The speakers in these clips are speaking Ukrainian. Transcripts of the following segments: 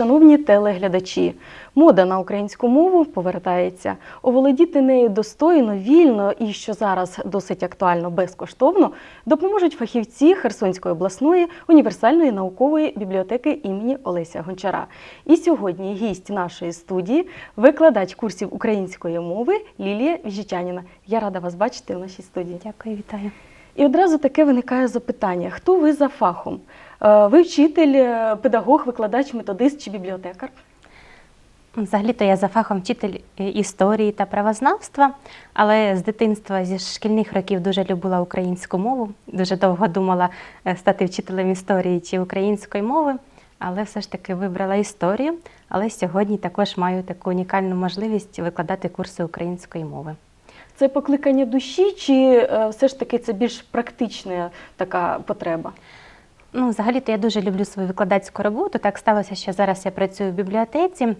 шановні телеглядачі! Мода на українську мову повертається. Оволодіти нею достойно, вільно і, що зараз досить актуально, безкоштовно, допоможуть фахівці Херсонської обласної універсальної наукової бібліотеки імені Олеся Гончара. І сьогодні гість нашої студії, викладач курсів української мови Лілія Віжітяніна. Я рада вас бачити у нашій студії. Дякую, вітаю. І одразу таке виникає запитання: хто ви за фахом? Е, Ви вчитель, е, педагог, викладач, методист чи бібліотекар? Взагалі-то я за фахом вчитель е, історії та правознавства, але з дитинства зі шкільних років дуже любила українську мову. Дуже довго думала стати вчителем історії чи української мови, але все ж таки вибрала історію. Але сьогодні також маю таку унікальну можливість викладати курси української мови. Це покликання душі, чи все ж таки це більш практична така потреба? Ну, взагалі-то я дуже люблю свою викладацьку роботу. Так сталося, що зараз я працюю в бібліотеці.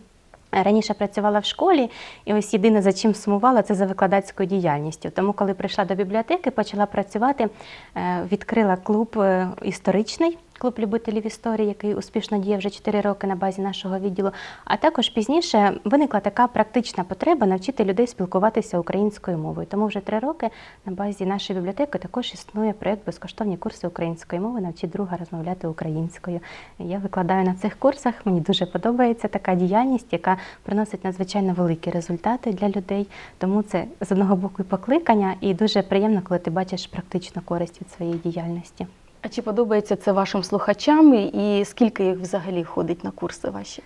Раніше працювала в школі, і ось єдине, за чим сумувала, це за викладацькою діяльністю. Тому, коли прийшла до бібліотеки, почала працювати, е, відкрила клуб е, історичний, клуб любителів історії, який успішно діє вже 4 роки на базі нашого відділу. А також пізніше виникла така практична потреба навчити людей спілкуватися українською мовою. Тому вже 3 роки на базі нашої бібліотеки також існує проєкт безкоштовні курси української мови навчить друга розмовляти українською. Я викладаю на цих курсах. Мені дуже подобається така діяльність, яка приносить надзвичайно великі результати для людей. Тому це з одного боку покликання, і дуже приємно, коли ти бачиш практичну користь від своєї діяльності. А чи подобається це вашим слухачам і скільки їх взагалі ходить на курси ваші?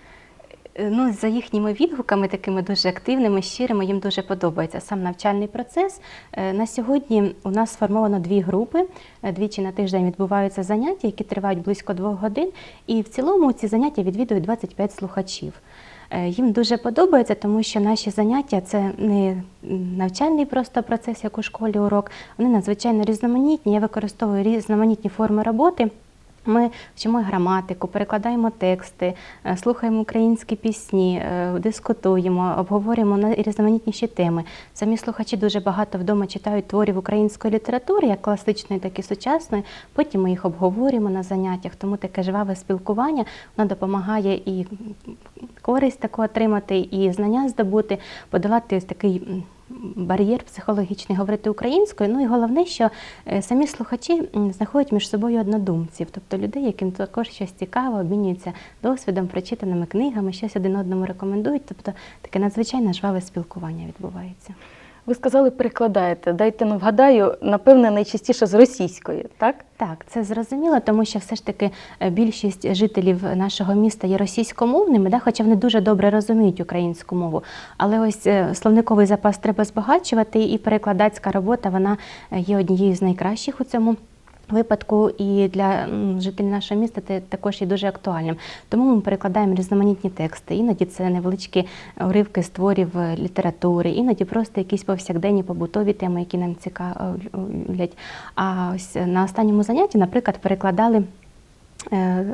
Е, Ну, за їхніми відгуками, такими дуже активними, щирими, їм дуже подобається сам навчальний процес. Е, На сьогодні у нас сформовано дві групи. Е, Двічі на тиждень відбуваються заняття, які тривають близько двох годин. І в цілому ці заняття відвідують 25 слухачів. Е, Їм дуже подобається, тому що наші заняття це не навчальний просто процес, як у школі урок. Вони надзвичайно різноманітні. Я використовую різноманітні форми роботи. Ми вчимо граматику, перекладаємо тексти, е, слухаємо українські пісні, е, дискутуємо, обговорюємо найрізноманітніші теми. Самі слухачі дуже багато вдома читають творів української літератури, як класичної, так і сучасної. Потім ми їх обговорюємо на заняттях. Тому таке жваве спілкування воно допомагає і користь таку отримати, і знання здобути, подолати ось такий. Бар'єр психологічний говорити українською. Ну і головне, що е, самі слухачі знаходять між собою однодумців, тобто людей, яким також щось цікаво, обмінюються досвідом, прочитаними книгами, щось один одному рекомендують. Тобто таке надзвичайно жваве спілкування відбувається. Ви сказали, перекладаєте. Дайте ну, вгадаю, напевне, найчастіше з російської, так? Так, це зрозуміло, тому що все ж таки е, більшість жителів нашого міста є російськомовними, да, хоча вони дуже добре розуміють українську мову. Але ось е, словниковий запас треба збагачувати, і перекладацька робота вона е, є однією з найкращих у цьому. Випадку і для жителів нашого міста це також є дуже актуальним. Тому ми перекладаємо різноманітні тексти. Іноді це невеличкі уривки з творів е, літератури, іноді просто якісь повсякденні побутові теми, які нам цікавлять. А ось на останньому занятті, наприклад, перекладали. Е,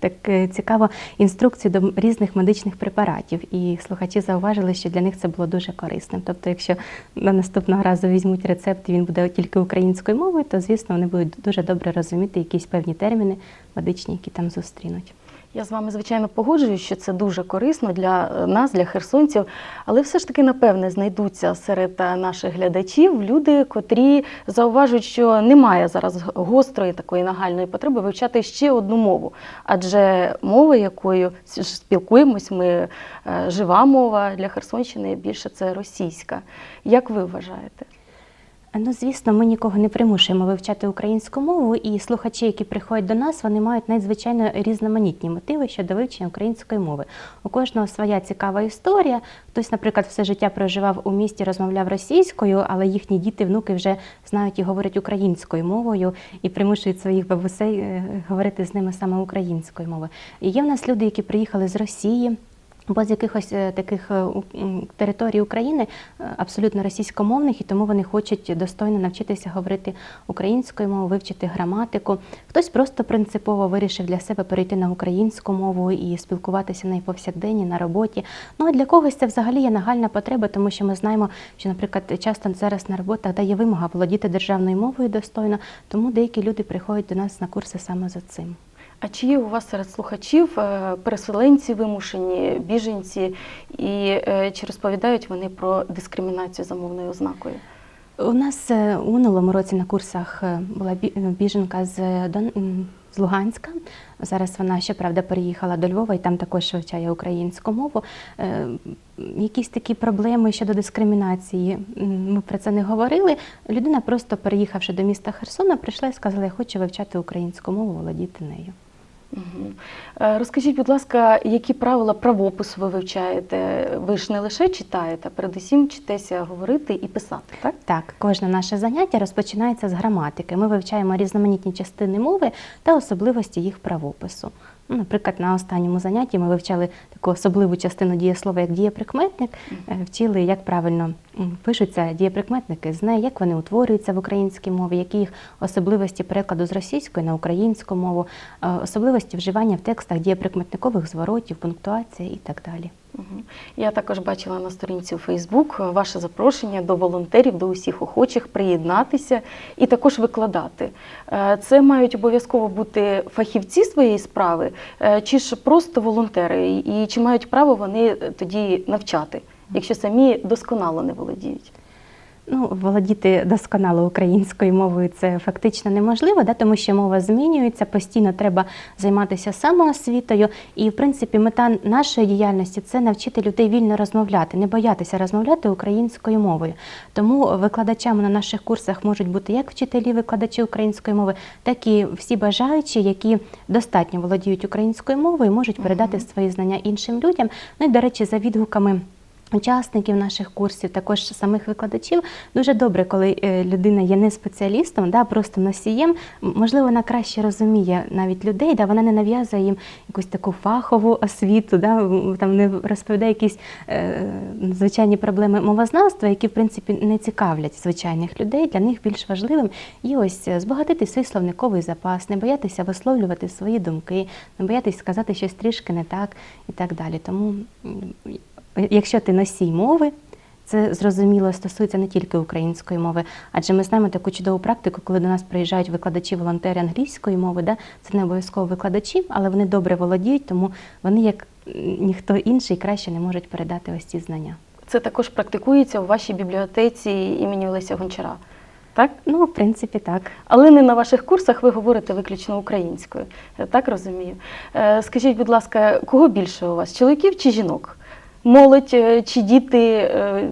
Так е, цікаво інструкції до різних медичних препаратів, і слухачі зауважили, що для них це було дуже корисним. Тобто, якщо на наступного разу візьмуть рецепт, він буде тільки українською мовою, то звісно вони будуть дуже добре розуміти якісь певні терміни медичні, які там зустрінуть. Я з вами, звичайно, погоджуюсь, що це дуже корисно для е, нас, для херсонців, але все ж таки, напевне, знайдуться серед е, наших глядачів люди, котрі зауважують, що немає зараз гострої такої нагальної потреби вивчати ще одну мову. Адже мова, якою спілкуємось, ми е, жива мова для Херсонщини більше це російська. Як ви вважаєте? Ну, звісно, ми нікого не примушуємо вивчати українську мову, і слухачі, які приходять до нас, вони мають надзвичайно різноманітні мотиви щодо вивчення української мови. У кожного своя цікава історія. Хтось, наприклад, все життя проживав у місті, розмовляв російською, але їхні діти, внуки вже знають і говорять українською мовою і примушують своїх бабусей е, говорити з ними саме українською мовою. І є в нас люди, які приїхали з Росії. Або з якихось е, таких е, територій України е, абсолютно російськомовних, і тому вони хочуть достойно навчитися говорити українською мовою, вивчити граматику. Хтось просто принципово вирішив для себе перейти на українську мову і спілкуватися на повсякденні, на роботі. Ну а для когось це взагалі є нагальна потреба, тому що ми знаємо, що, наприклад, часто зараз на роботах дає вимога володіти державною мовою достойно, тому деякі люди приходять до нас на курси саме за цим. А чи є у вас серед слухачів е, переселенці вимушені, біженці, і е, чи розповідають вони про дискримінацію за мовною ознакою? У нас е, у минулому році на курсах е, була е, біженка з, Дон- з Луганська. Зараз вона, щоправда, переїхала до Львова і там також вивчає українську мову. Е, Якісь такі проблеми щодо дискримінації, ми про це не говорили. Людина, просто переїхавши до міста Херсона, прийшла і сказала, я хочу вивчати українську мову, володіти нею. Е, Розкажіть, будь ласка, які правила правопису ви вивчаєте? Ви ж не лише читаєте, а передусім вчитеся говорити і писати, так? Так, кожне наше заняття розпочинається з граматики. Ми вивчаємо різноманітні частини мови та особливості їх правопису. Ну, Наприклад, на останньому занятті ми вивчали таку особливу частину дієслова, як дієприкметник, е, вчили, як правильно пишуться дієприкметники з неї, як вони утворюються в українській мові, які їх особливості перекладу з російської на українську мову, е, особливості вживання в текстах дієприкметникових зворотів, пунктуація і так далі. Я також бачила на сторінці у Фейсбук ваше запрошення до волонтерів, до усіх охочих приєднатися і також викладати. Е, Це мають обов'язково бути фахівці своєї справи, е, чи ж просто волонтери, і чи мають право вони е, тоді навчати, якщо самі досконало не володіють. Ну, володіти досконало українською мовою це фактично неможливо, да, тому що мова змінюється, постійно треба займатися самоосвітою. І, в принципі, мета нашої діяльності це навчити людей вільно розмовляти, не боятися розмовляти українською мовою. Тому викладачами на наших курсах можуть бути як вчителі, викладачі української мови, так і всі бажаючі, які достатньо володіють українською мовою, можуть передати свої знання іншим людям. Ну і, до речі, за відгуками. Учасників наших курсів, також самих викладачів, дуже добре, коли е, людина є не спеціалістом, да, просто носієм. Можливо, вона краще розуміє навіть людей, да, вона не нав'язує їм якусь таку фахову освіту, да, там не розповідає якісь е, звичайні проблеми мовознавства, які в принципі не цікавлять звичайних людей. Для них більш важливим є ось е, збагатити свій словниковий запас, не боятися висловлювати свої думки, не боятися сказати щось трішки не так і так далі. Тому якщо ти носій мови, це зрозуміло стосується не тільки української мови, адже ми знаємо таку чудову практику, коли до нас приїжджають викладачі-волонтери англійської мови. Да? Це не обов'язково викладачі, але вони добре володіють, тому вони, як ніхто інший, краще не можуть передати ось ці знання. Це також практикується у вашій бібліотеці імені Олеся Гончара. Так? Ну, в принципі, так. Але не на ваших курсах ви говорите виключно українською. Я так розумію. Е, Скажіть, будь ласка, кого більше у вас? Чоловіків чи жінок? Молодь е, чи діти, е,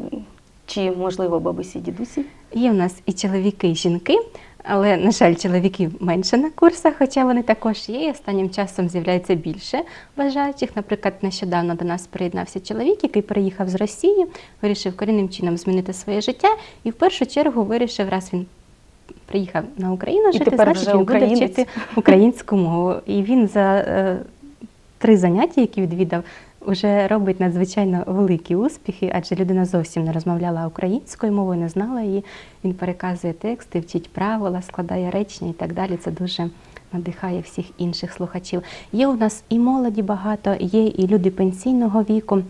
чи, можливо, бабусі, дідусі? Є в нас і чоловіки, і жінки, але, на жаль, чоловіків менше на курсах, хоча вони також є. І останнім часом з'являється більше бажаючих. Наприклад, нещодавно до нас приєднався чоловік, який приїхав з Росії, вирішив корінним чином змінити своє життя і в першу чергу вирішив, раз він приїхав на Україну жити, значить він буде вчити українську мову. І він за е, три заняття, які відвідав, вже робить надзвичайно великі успіхи, адже людина зовсім не розмовляла українською мовою, не знала її. Він переказує тексти, вчить правила, складає речення і так далі. Це дуже надихає всіх інших слухачів. Є у нас і молоді багато, є і люди пенсійного віку.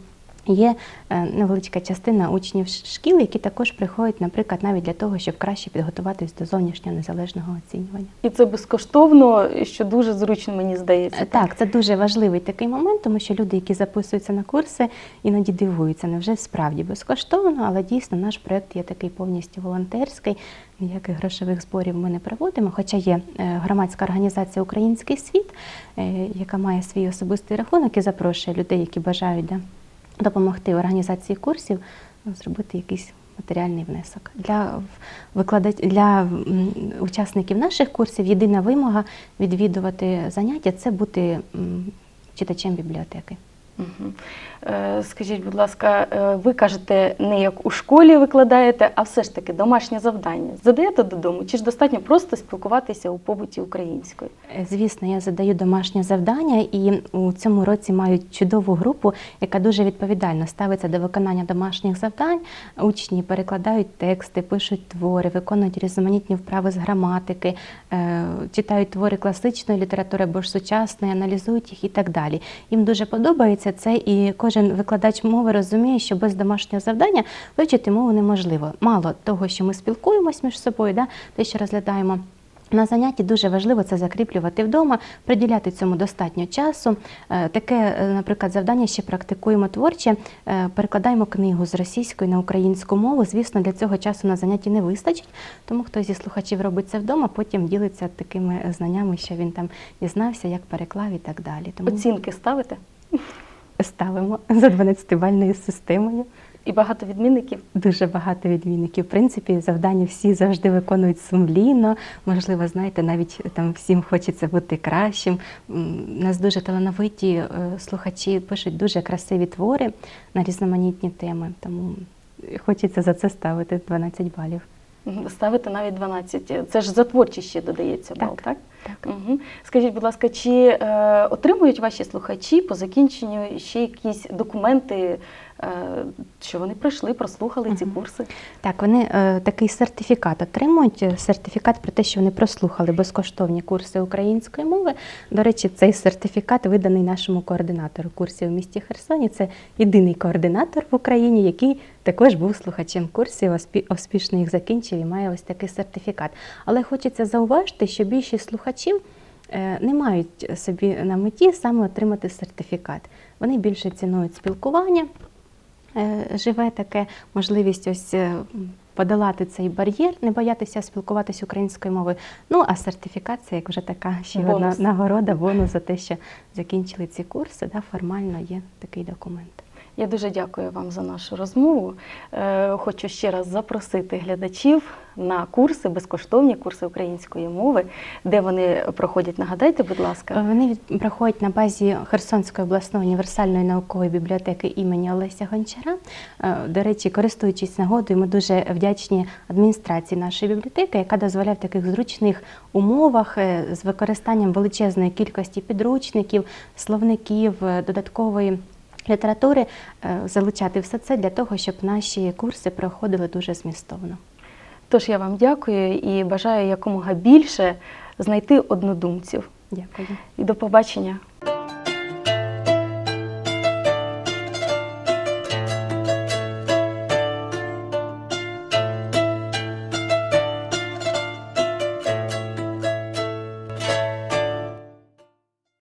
Є е, невеличка частина учнів шкіл, які також приходять, наприклад, навіть для того, щоб краще підготуватись до зовнішнього незалежного оцінювання. І це безкоштовно, що дуже зручно, мені здається. Е, Так, це дуже важливий такий момент, тому що люди, які записуються на курси, іноді дивуються. Невже справді безкоштовно, але дійсно наш проект є такий повністю волонтерський. Ніяких грошових зборів ми не проводимо. Хоча є е, громадська організація Український світ, яка має свій особистий рахунок і запрошує людей, які бажають да, допомогти організації курсів, ну, зробити якийсь матеріальний внесок. Для викладач... для учасників наших курсів єдина вимога відвідувати заняття це бути читачем бібліотеки. Е, Скажіть, будь ласка, е, ви кажете, не як у школі викладаєте, а все ж таки домашнє завдання. Задаєте додому, чи ж достатньо просто спілкуватися у побуті українською? Е, Звісно, я задаю домашнє завдання, і у цьому році маю чудову групу, яка дуже відповідально ставиться до виконання домашніх завдань. Учні перекладають тексти, пишуть твори, виконують різноманітні вправи з граматики, читають твори класичної літератури або ж сучасної, аналізують їх і так далі. Їм дуже подобається це, і кожен викладач мови розуміє, що без домашнього завдання вивчити мову неможливо. Мало того, що ми спілкуємось між собою, да, те, що розглядаємо На занятті дуже важливо це закріплювати вдома, приділяти цьому достатньо часу. Е, Таке, е, наприклад, завдання ще практикуємо творче. Е, Перекладаємо книгу з російської на українську мову. Звісно, для цього часу на занятті не вистачить, тому хтось зі слухачів робить це вдома, потім ділиться такими знаннями, що він там дізнався, як переклав і так далі. Тому Оцінки ставите? Ставимо за 12-бальною системою. І багато відмінників. Дуже багато відмінників. В принципі, завдання всі завжди виконують сумлінно. Можливо, знаєте, навіть там всім хочеться бути кращим. У нас дуже талановиті е, слухачі пишуть дуже красиві твори на різноманітні теми. Тому хочеться за це ставити 12 балів. Мгм. Ставите навіть 12. Це ж за творчість ще додається бал, так? Так. Угу. Скажіть, будь ласка, чи е, отримують ваші слухачі по закінченню ще якісь документи, що вони пройшли, прослухали ці курси? Так, вони е, такий сертифікат отримують. е, Сертифікат про те, що вони прослухали безкоштовні курси української мови. До речі, цей сертифікат виданий нашому координатору курсів у місті Херсоні. Це єдиний координатор в Україні, який також був слухачем курсів, успішно їх закінчив і має ось такий сертифікат. Але хочеться зауважити, що більшість слухачів. е, Не мають собі на меті саме отримати сертифікат. Вони більше цінують спілкування, е, живе таке можливість ось е, подолати цей бар'єр, не боятися спілкуватися українською мовою. Ну а сертифікація, як вже така ще одна нагорода, бонус за те, що закінчили ці курси. Да, формально є такий документ. Я дуже дякую вам за нашу розмову. Е, Хочу ще раз запросити глядачів на курси, безкоштовні курси української мови, де вони проходять. Нагадайте, будь ласка. Вони проходять на базі Херсонської обласної універсальної наукової бібліотеки імені Олеся Гончара. Е, До речі, користуючись нагодою, ми дуже вдячні адміністрації нашої бібліотеки, яка дозволяє в таких зручних умовах е, з використанням величезної кількості підручників, словників, е, додаткової. Літератури е, залучати все це для того, щоб наші курси проходили дуже змістовно. Тож я вам дякую і бажаю якомога більше знайти однодумців. Дякую. І до побачення.